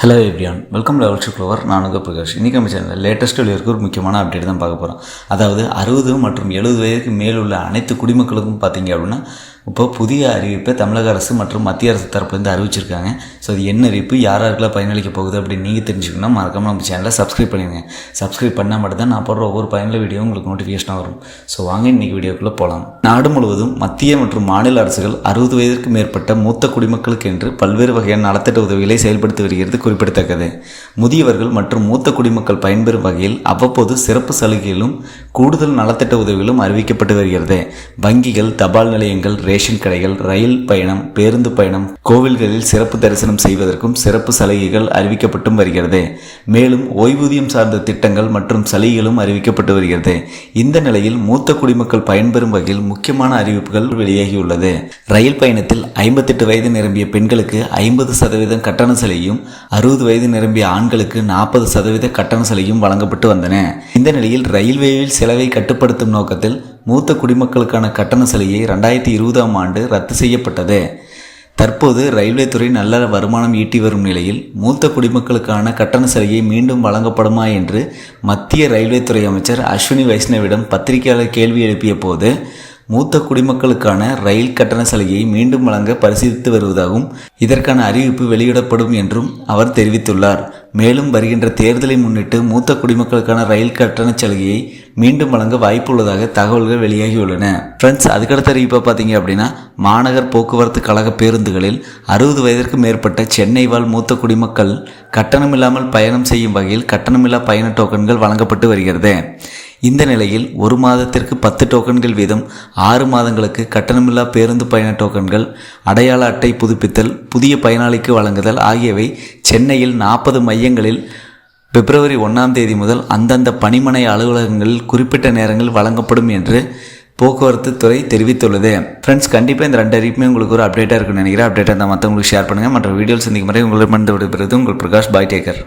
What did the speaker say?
Hello everyone welcome level to flower நான் உங்கள் பிரகாஷ். இன்றைக்கி நம்ம சேனலில் லேட்டஸ்ட் இருக்க ஒரு முக்கியமான அப்டேட் தான் பார்க்க போகிறோம் அதாவது அறுபது மற்றும் எழுபது வயதுக்கு மேல் உள்ள அனைத்து குடிமக்களுக்கும் பார்த்தீங்க அப்படின்னா இப்போ புதிய அறிவிப்பை தமிழக அரசு மற்றும் மத்திய அரசு தரப்புலேருந்து அறிவிச்சிருக்காங்க. ஸோ அது என்ன அறிவிப்பு? யார் யாருக்கெல்லாம் பயனளிக்க போகுது அப்படின்னு நீங்கள் தெரிஞ்சுக்கணும் மறக்காமல் நம்ம சேனலை சப்ஸ்கிரைப் பண்ணிடுங்க. சப்ஸ்கிரைப் பண்ணால் மட்டும்தான் நான் போடுற ஒவ்வொரு பயனுள்ள வீடியோ உங்களுக்கு நோட்டிஃபிகேஷனாக வரும். ஸோ வாங்க இன்றைக்கி வீடியோக்குள்ளே போகலாம் நாடு முழுவதும் மத்திய மற்றும் மாநில அரசுகள் அறுபது வயதிற்கு மேற்பட்ட மூத்த குடிமக்களுக்கு என்று பல்வேறு வகையான நலத்திட்ட உதவிகளை செயல்படுத்தி வருகிறது குறிப்பிடத்தக்கது. முதியவர்கள் மற்றும் மூத்த குடிமக்கள் பயன்பெறும் வகையில் அவ்வப்போது சிறப்பு சலுகைகளும் கூடுதல் நலத்திட்ட உதவிகளும் அறிவிக்கப்பட்டு வருகிறது. வங்கிகள் தபால் நிலையங்கள் ரேஷன் கடைகள் ரயில் பயணம் பேருந்து பயணம் கோவில்களில் சிறப்பு தரிசனம் செய்வதற்கும் சிறப்பு சலுகைகள் அறிவிக்கப்பட்டும் வருகிறது. மேலும் ஓய்வூதியம் சார்ந்த திட்டங்கள் மற்றும் சலுகைகளும் அறிவிக்கப்பட்டு வருகிறது. இந்த நிலையில் மூத்த குடிமக்கள் பயன்பெறும் வகையில் முக்கியமான அறிவிப்புகள் வெளியாகியுள்ளது. ரயில் பயணத்தில் ஐம்பத்தெட்டு வயது நிரம்பிய பெண்களுக்கு ஐம்பது சதவீதம் கட்டண சலுகையும் அறுபது வயது நிரம்பிய ஆண்களுக்கு நாற்பது சதவீத கட்டண சலுகையும் வழங்கப்பட்டு வந்தன. இந்த நிலையில் ரயில்வேயில் செலவை கட்டுப்படுத்தும் நோக்கத்தில் மூத்த குடிமக்களுக்கான கட்டண சலுகை ரெண்டாயிரத்தி இருபதாம் ஆண்டு ரத்து செய்யப்பட்டது. தற்போது ரயில்வே துறை நல்ல வருமானம் ஈட்டி வரும் நிலையில் மூத்த குடிமக்களுக்கான கட்டண சலுகை மீண்டும் வழங்கப்படுமா என்று மத்திய ரயில்வே துறை அமைச்சர் அஸ்வினி வைஷ்ணவிடம் பத்திரிகையாளர் கேள்வி எழுப்பிய போது மூத்த குடிமக்களுக்கான ரயில் கட்டண சலுகையை மீண்டும் வழங்க பரிசீலித்து வருவதாகவும் இதற்கான அறிவிப்பு வெளியிடப்படும் என்றும் அவர் தெரிவித்துள்ளார். மேலும் வருகின்ற தேர்தலை முன்னிட்டு மூத்த குடிமக்களுக்கான ரயில் கட்டண சலுகையை மீண்டும் வழங்க வாய்ப்புள்ளதாக தகவல்கள் வெளியாகியுள்ளன. ஃப்ரெண்ட்ஸ் அதுக்கடுத்த அறிவிப்பை பார்த்தீங்க அப்படின்னா மாநகர் போக்குவரத்து கழக பேருந்துகளில் அறுபது வயதிற்கு மேற்பட்ட சென்னை வாழ் மூத்த குடிமக்கள் கட்டணமில்லாமல் பயணம் செய்யும் வகையில் கட்டணமில்லா பயண டோக்கன்கள் வழங்கப்பட்டு வருகிறது. இந்த நிலையில் ஒரு மாதத்திற்கு பத்து டோக்கன்கள் வீதம் ஆறு மாதங்களுக்கு கட்டணமில்லா பேருந்து பயண டோக்கன்கள் அடையாள அட்டை புதுப்பித்தல் புதிய பயனாளிக்கு வழங்குதல் ஆகியவை சென்னையில் நாற்பது மையங்களில் பிப்ரவரி ஒன்றாம் தேதி முதல் அந்தந்த பணிமனை அலுவலகங்களில் குறிப்பிட்ட நேரங்களில் வழங்கப்படும் என்று போக்குவரத்து துறை தெரிவித்துள்ளது. ஃப்ரெண்ட்ஸ் கண்டிப்பாக இந்த ரெண்டு அறிவிப்புமே உங்களுக்கு ஒரு அப்டேட்டாக இருக்குன்னு நினைக்கிறேன். அப்டேட்டாக இருந்தால் மற்றவங்களுக்கு ஷேர் பண்ணுங்கள் மற்ற வீடியோஸ் சந்திக்கும் முறை உங்களிடம் விடுபடுறது உங்கள் பிரகாஷ் பாய் டேக்கர்